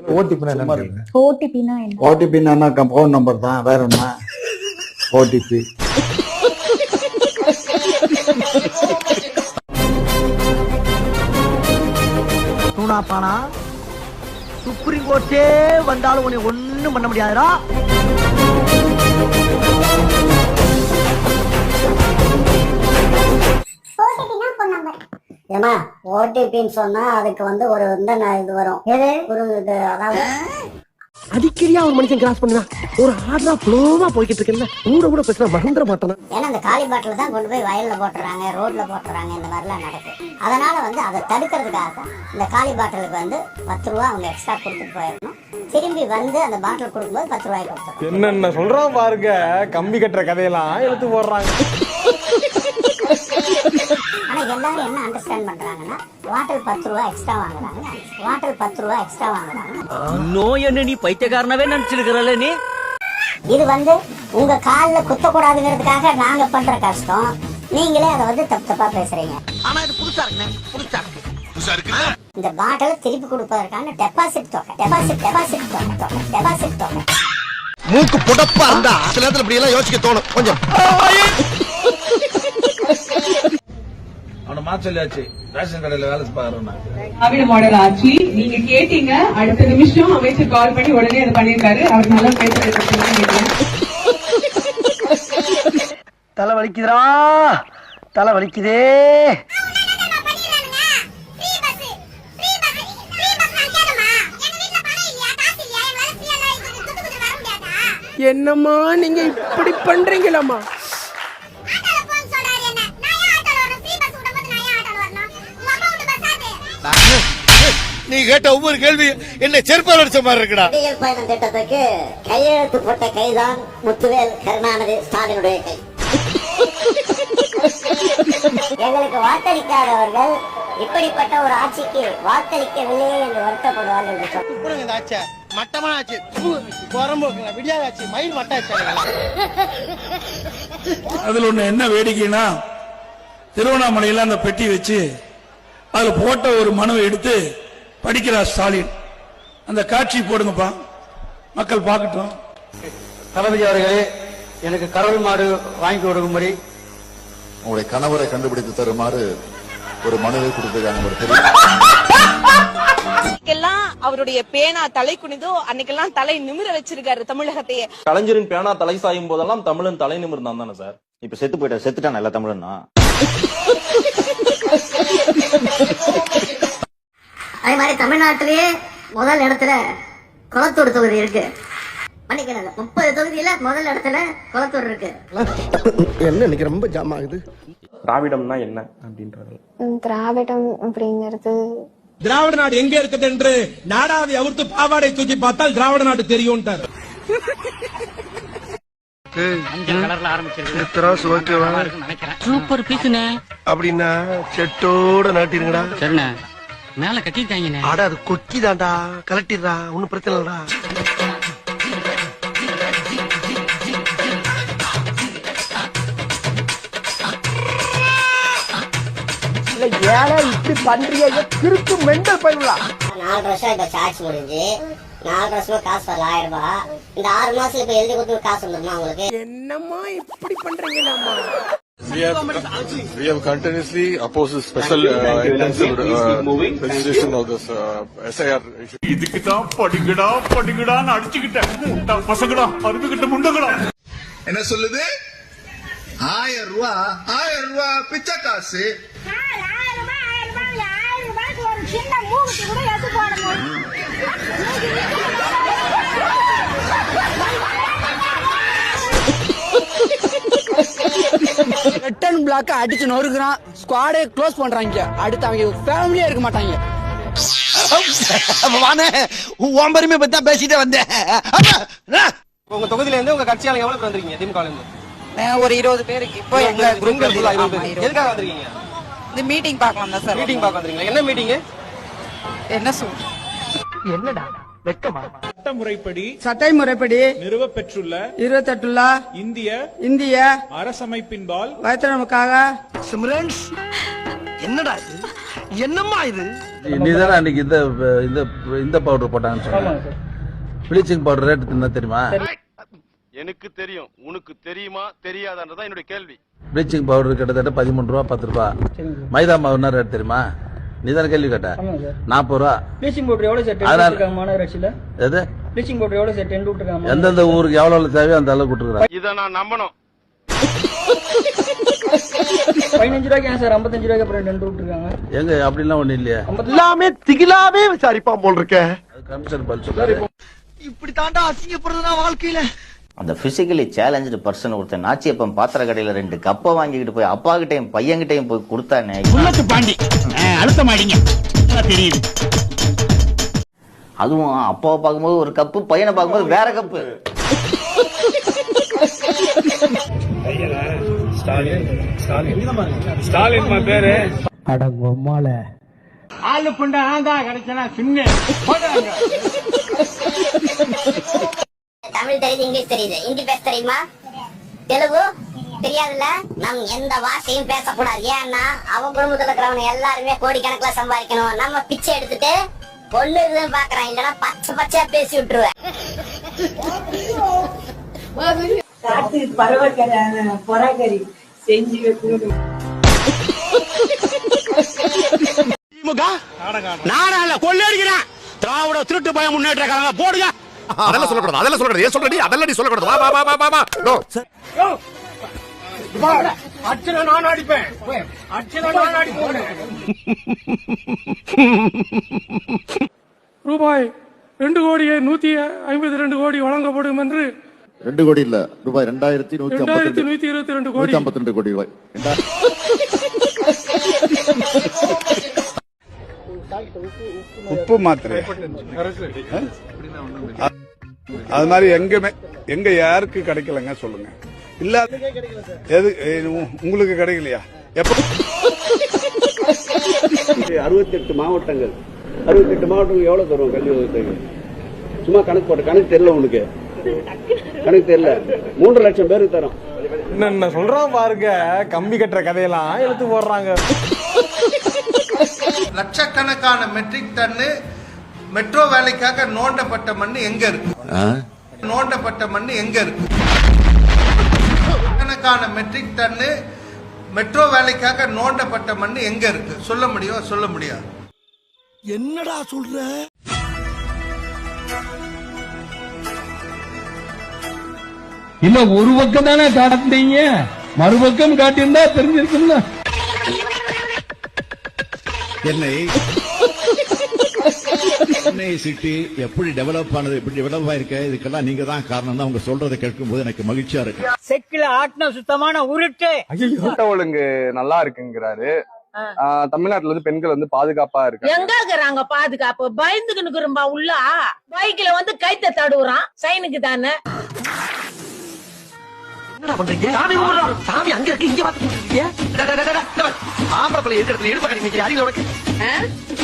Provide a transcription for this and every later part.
என்ன? ஓடிபினா என்ன ஓடிபி என்ன? ஃபோன் நம்பர் தான். வேற என்ன? ஓடிபி சுப்ரீம் கோர்ட்டே வந்தாலும் உன்னை ஒண்ணும் பண்ண முடியாதுடா. ஏமா ஓடிபின்னு சொன்னா அதுக்கு வந்து ஒரு இந்த இது வரும். எது? ஒரு இது அதாவது அடிக்கடியா ஒரு மனுஷன் கிராஸ் பண்ணுவா ஒரு ஆர்டரா ஃப்ளோவா போய்கிட்டு இருக்கேன்ல கூட கூட பேசுற மறந்துட மாட்டானா ஏன்னா இந்த காலி பாட்டில் தான் கொண்டு போய் வயல்ல போட்டுறாங்க ரோட்ல போட்டுறாங்க இந்த மாதிரிலாம் நடக்குது அதனால வந்து அதை தடுக்கிறதுக்காக தான் இந்த காலி பாட்டிலுக்கு வந்து பத்து ரூபா அவங்க எக்ஸ்ட்ரா கொடுத்துட்டு போயிடணும். திரும்பி வந்து அந்த பாட்டில் கொடுக்கும்போது பத்து ரூபாய் கொடுத்துரும் என்னென்ன சொல்றான் பாருங்க கம்பி கட்டுற கதையெல்லாம் எடுத்து போடுறாங்க. எல்லாரும் என்ன அண்டர்ஸ்டாண்ட் பண்றாங்கன்னா வாட்டர் பத்து ரூபா எக்ஸ்ட்ரா வாங்குறாங்க. வாட்டர் பத்து ரூபா எக்ஸ்ட்ரா வாங்குறாங்க. நோய் என்ன நீ பைத்தியக்காரனவே நினைச்சிருக்கிறல்ல நீ? இது வந்து உங்க கால்ல குத்தக்கூடாதுங்கிறதுக்காக நாங்க பண்ற கஷ்டம். நீங்களே அதை வந்து தப்பு தப்பா பேசுறீங்க. ஆனா இது புதுசா இருக்குண்ணே புதுசா இருக்கு. இந்த பாட்டிலை திருப்பி கொடுப்பதற்கான டெபாசிட் தொகை டெபாசிட் டெபாசிட் தொகை தொகை டெபாசிட் தொகை. மூக்கு புடப்பா இருந்தா சில நேரத்துல இப்படி எல்லாம் யோசிக்க தோணும். கொஞ்சம். அவனை மாத்த சொல்லியாச்சு ரேஷன் கடையில வேலை பாருன்னா. திராவிட மாடல் ஆட்சி நீங்க கேட்டீங்க அடுத்த நிமிஷம் அமைச்சர் கால் பண்ணி உடனே அதை பண்ணிருக்காரு அவர் நல்லா பேசுறது தலை வலிக்குதுடா. தலை வலிக்குதே. என்னம்மா நீங்க இப்படி பண்றீங்களாம்மா? நீ கேட்ட ஒவ்வொரு கேள்வி என்ன செருப்பால் அடிச்ச மாதிரி இருக்குடா. விடியல் பயணம் திட்டத்துக்கு கையெழுத்து போட்ட கைதான் முத்துவேல் கருணாநிதி ஸ்டாலினுடைய கை. எங்களுக்கு வாக்களிக்காதவர்கள் இப்படிப்பட்ட ஒரு ஆட்சிக்கு வாக்களிக்கவில்லையே என்று வருத்தப்படுவார்கள் என்று சொன்னார். இந்த ஆச்சு மட்டமான ஆச்சு குரம்போக்குங்க விடியாத ஆச்சு மயில் மட்டாச்சு அதுல ஒண்ணு என்ன வேடிக்கைனா திருவண்ணாமலையில அந்த பெட்டி வச்சு அதுல போட்ட ஒரு மனுவை எடுத்து படிக்கிறார் ஸ்டாலின். அந்த காட்சி போடுங்கப்பா. மக்கள் பார்க்கட்டும். தளபதி அவர்களே எனக்கு கறவை மாடு வாங்கி கொடுக்கும்படி. உங்களுடைய கணவரை கண்டுபிடித்து தருமாறு ஒரு மனுவை கொடுத்திருக்காங்க ஒரு அன்னைக்கெல்லாம் அவருடைய பேனா தலை குனிதோ அன்னைக்கெல்லாம் தலை நிமிர வச்சிருக்காரு தமிழகத்தையே. கலைஞரின் பேனா தலை சாயும் போதெல்லாம் தமிழன் தலை நிமிர்ந்தான் தானே சார்? இப்ப செத்து போயிட்ட செத்துட்டான் எல்லா தமிழன்னா? அதே மாதிரி தமிழ்நாட்டிலேயே முதல் இடத்துல குளத்தூர் தொகுதி இருக்கு. மன்னிக்கிறேன் முப்பது தொகுதியில முதல் இடத்துல குளத்தூர் இருக்கு. என்ன இன்னைக்கு ரொம்ப ஜாம் ஆகுது? திராவிடம்னா என்ன அப்படின்றது? திராவிடம் அப்படிங்கிறது திராவிட நாடு எங்க இருக்குது என்று நாடாவை அவிர்த்து பாவாடை தூக்கி பார்த்தால் திராவிட நாடு தெரியும்ட்டார் சூப்பர் பீஸ்ண்ணே. அப்படின்னா செட்டோட நாட்டிருங்கடா. சரிண்ணே. மேல கட்டிருக்காங்கண்ணே அட அது கொக்கிதான்டா. கலட்டிடுறா. ஒன்னும் பிரச்சனை இல்லடா. ஏழை இப்படி பண்றீங்க திருத்து மெண்டல் பண்ணலாம் நாலு வருஷம் இப்ப சாட்சி முடிஞ்சு நாலு வருஷமா காசு வரல ஆயிரம் ரூபாய் இந்த ஆறு மாசம் இப்ப எழுதி கொடுத்து காசு வந்துருமா உங்களுக்கு? என்னம்மா இப்படி பண்றீங்களாம்மா We have, we have continuously opposed the special uh, intensive uh, registration of this uh, SIR issue. இதுக்கு தான் படிக்கடா படிக்கடான்னு அடிச்சுக்கிட்டேன். பசங்கடா அருமைக்கிட்ட முண்டங்கடா. என்ன சொல்லுது? ஆயிரம் ரூபா ஆயிரம் ரூபா பிச்சை காசு. ரிட்டர்ன் பிளாக் அடிச்சு நொறுக்குறான். ஸ்குவாடே க்ளோஸ் பண்றாங்க. அடுத்து அவங்க ஃபேமிலியே இருக்க மாட்டாங்க. வானே உன் பெருமை பத்தி தான் பேசிட்டே வந்தேன். உங்க தொகுதியில இருந்து உங்க கட்சியாளங்க எவ்வளவு பேர் வந்திருக்கீங்க? திமுக இருந்து. ஒரு இருபது பேருக்கு இப்போ எங்க குரூப் எதுக்காக வந்திருக்கீங்க? இந்த மீட்டிங் பார்க்கலாம் தான் சார். மீட்டிங் பார்க்க வந்திருக்கீங்க என்ன மீட்டிங் என்ன சொல் என்னடா? வெக்கமா? சட்டமுறைப்படி சட்டை முறைப்படி நிறுவப்பெற்றுள்ள இருபத்தெட்டுல இந்திய இந்திய அரசமைப்பின்பால் வைத்திரமுக்காக சிம்ரன்ஸ் என்னடா இது? என்னம்மா இது? நீ தானே அன்னைக்கு இந்த இந்த இந்த பவுடர் போட்டாங்கன்னு சொன்ன. ப்ளீச்சிங் பவுடர் ரேட் என்ன தெரியுமா? எனக்கு தெரியும். உனக்கு தெரியுமா? தெரியாதான்றதான் என்னுடைய கேள்வி. ப்ளீச்சிங் பவுடர் கிட்டத்தட்ட பதிமூணு ரூபா பத்து ரூபா. மைதா மாவு என்ன ரேட் தெரியுமா? நீ தானே கேள்வி கேட்ட நாற்பது ரூபா. ப்ளீச்சிங் பவுடர் எவ்வளவு சார்? அதனால மாநகராட்சியில எது? ப்ளீச்சிங் பவுடர் எவ்வளவு சார்? டென் விட்டுருக்காங்க எந்தெந்த ஊருக்கு எவ்வளவு தேவையோ அந்த அளவுக்கு விட்டுருக்குறாங்க இதை நான் நம்பணும். பதினஞ்சு ரூபாய்க்கு ஏன் சார்? ஐம்பத்தஞ்சு ரூபாய்க்கு அப்புறம் டென் விட்டுருக்காங்க எங்க? அப்படிலாம் ஒண்ணு இல்லையா. எல்லாமே திகிலாவே விசாரிப்பான் போல் இருக்க. அது கமிஷன் பதில் சொல்றாரு. இப்படி தாண்டா அசிங்கப்படுறதுனா வாழ்க்கையில. அந்த பிசிக்கலி சேலஞ்சு பர்சன் ஒருத்தன் நாச்சியப்பன் பாத்திர கடையில ரெண்டு கப்பை வாங்கிக்கிட்டு போய் அப்பா கிட்டையும் பையன்கிட்டையும் போய் கொடுத்தானே? பாண்டி. அழுத்த மாட்டீங்க தெரியுது. அதுவும் அப்பாவை பார்க்கும்போது ஒரு கப்பு பையனை பார்க்கும்போது வேற கப்பு. ஆளு கொண்ட ஆந்தா கிடைச்சனா சின்ன. தமிழ் தெரியுது இங்கிலீஷ் தெரியுது. ஹிந்தி பேச தெரியுமா? தெலுங்கு? தெரியாதுல்ல? நம் எந்த வார்த்தையும் பேசக்கூடாது. ஏன்னா அவன் குடும்பத்துல இருக்கிறவங்க எல்லாருமே கோடிக்கணக்கில் சம்பாதிக்கணும். நம்ம பிச்சை எடுத்துட்டு பொண்ணு இதுன்னு பாக்குறான் இல்லைன்னா பச்சை பச்சையா பேசி விட்டுருவேன். திமுக நாடாள கொள்ளடிக்கிறான் திராவிட திருட்டு பயம் முன்னேற்ற கழகம் போடுங்க. அதெல்லாம் சொல்லக்கூடாது அதெல்லாம் சொல்லக்கூடாது. ஏன் சொல்றடி? அதெல்லாம் நீ சொல்லக்கூடாது. வா வா வா வா வா. நோ அச்சனை நான் அடிப்பேன். அச்சனை நான் அடிப்பேன். ரூபாய் ரெண்டு கோடியே நூத்தி ஐம்பத்தி ரெண்டு கோடி வழங்கப்படும் என்று ரெண்டு கோடி இல்ல. ரூபாய் ரெண்டாயிரத்தி நூத்தி இரண்டாயிரத்தி நூத்தி இருபத்தி ரெண்டு கோடி. ஐம்பத்தி ரெண்டு கோடி ரூபாய். உப்பு மாத்திரை. அது மாதிரி எங்கமே எங்க யாருக்கு கிடைக்கலங்க சொல்லுங்க. இல்ல எது உங்களுக்கு கிடைக்கலையா? எப்ப அறுபத்தி எட்டு மாவட்டங்கள். அறுபத்தி எட்டு மாவட்டங்கள் எவ்வளவு தரும் கல்வி உதவித்தொகை சும்மா கணக்கு போட்டு கணக்கு தெரியல உனக்கு. கணக்கு தெரியல. மூன்று லட்சம் பேருக்கு தரும். என்ன சொல்றான் பாருங்க. கம்பி கட்டுற கதையெல்லாம் எடுத்து போடுறாங்க. லட்சக்கணக்கான மெட்ரிக் டன்னு மெட்ரோ வேலைக்காக நோண்டப்பட்ட மண் எங்க இருக்கு? நோண்டப்பட்ட மண் எங்க இருக்கு? கணக்கான மெட்ரிக் டன்னு மெட்ரோ வேலைக்காக நோண்டப்பட்ட மண் எங்க இருக்கு? சொல்ல முடியும்? சொல்ல முடியாது. என்னடா சொல்ற? இல்ல ஒரு பக்கம் தானே காட்டுறீங்க மறுபக்கம் காட்டியிருந்தா தெரிஞ்சிருக்கும்ல. என்னை சென்னை சிட்டி எப்படி டெவலப் ஆனது எப்படி டெவலப் ஆயிருக்க இதுக்கெல்லாம் நீங்க தான் காரணம் தான் உங்க சொல்றதை கேட்கும் போது எனக்கு மகிழ்ச்சியா இருக்கு. செக்கில ஆட்டின சுத்தமான உருட்டு. சட்ட ஒழுங்கு நல்லா இருக்குங்கிறாரு. ஆஹ் தமிழ்நாட்டுல வந்து பெண்கள் வந்து பாதுகாப்பா இருக்கு எங்க இருக்கிறாங்க பாதுகாப்பு? பயந்துக்கு இரும்பா உள்ள. பைக்ல வந்து கைத்த தடுவுறான் சைனுக்கு தானே. என்னடா பண்றீங்க? சாமி கும்பிடுறோம் சாமி அங்க இருக்கு இங்க பாத்துக்கிட்டு ஆம்பளை பிள்ளை இருக்கிற இடத்துல எடுப்ப கிடைக்க அறிவு உனக்கு.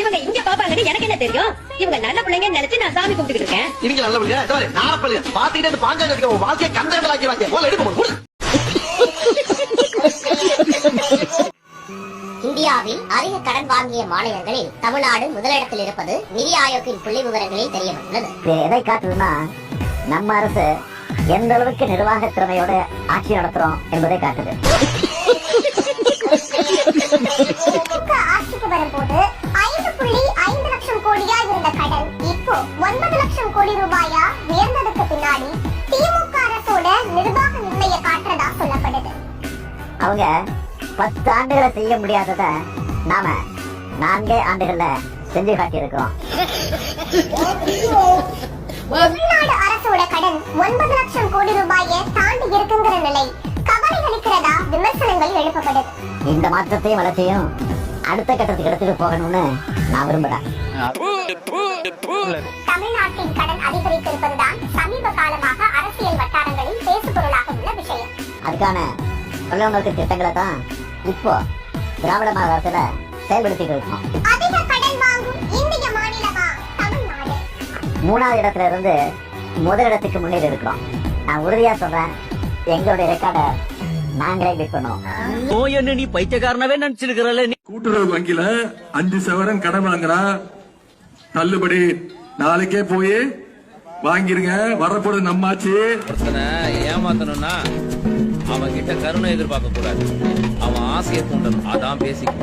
இவங்க இங்க பாப்பாங்கன்னு எனக்கு என்ன தெரியும்? இவங்க நல்ல பிள்ளைங்க நினைச்சு நான் சாமி கும்பிட்டு இருக்கேன். இவங்க நல்ல பிள்ளை இதோ பாரு, நாரப்பள்ளி பாத்துக்கிட்டே பாஞ்சாங்க இருக்க உன் வாழ்க்கையை கந்தகத்தில் ஆக்கிடுவாங்க. போல எடுக்க போடு இந்தியாவில் அதிக கடன் வாங்கிய மாநிலங்களில் தமிழ்நாடு முதலிடத்தில் இருப்பது நிதி ஆயோக்கின் புள்ளி விவரங்களில் தெரிய வந்துள்ளது எதை காட்டுதுன்னா நம்ம அரசு எந்த அளவுக்கு நிர்வாக திறமையோட ஆட்சி நடத்துறோம் என்பதை காட்டுது. ஆட்சிக்கு வரும்போது ஐந்து புள்ளி ஐந்து லட்சம் கோடியா இருந்த கடன் இப்போ ஒன்பது லட்சம் கோடி ரூபாயா உயர்ந்ததுக்கு பின்னாடி திமுக அரசோட நிர்வாக நிலையை காட்டுறதா சொல்லப்படுது. அவங்க பத்து ஆண்டுகளை செய்ய முடியாதத நாம நான்கே ஆண்டுகள்ல செஞ்சு காட்டியிருக்கிறோம் கடன் ஒன்பது லட்சம் கோடி ரூபாயை தாண்டி இருக்குங்கிற நிலை. கவலை அளிக்கிறதா விமர்சனங்கள் எழுப்பப்படுது இந்த மாற்றத்தையும் வளர்ச்சியும் அடுத்த கட்டத்துக்கு எடுத்துட்டு போகணும்னு நான் விரும்புறேன். தமிழ்நாட்டின் கடன் அதிகரித்திருப்பதுதான் சமீப காலமாக அரசியல் வட்டாரங்களில் பேசுபொருளாக உள்ள விஷயம். அதுக்கான தொலைநோக்கு திட்டங்களை தான் இப்போ திராவிட மாநில அரசுல செயல்படுத்திட்டு இருக்கோம். மூணாவது இடத்துல இருந்து முதல் இடத்துக்கு முன்னேறி இருக்கிறோம். நான் உறுதியா சொல்றேன் எங்களுடைய ரெக்கார்டை நாங்களே பீட் பண்ணுவோம் நோய் என்ன நீ பைத்தியக்காரனவே நினைச்சிருக்கிறல்ல நீ? கூட்டுறவு வங்கியில அஞ்சு சவரன் கடன் வாங்கினா தள்ளுபடி நாளைக்கே போய் வாங்கிருங்க. வரப்போறது நம்மாச்சு. ஏமாத்தணும்னா அவன் கிட்ட கருணை எதிர்பார்க்க கூடாது. அவன் ஆசையை தூண்டணும். அதான் பேசிக்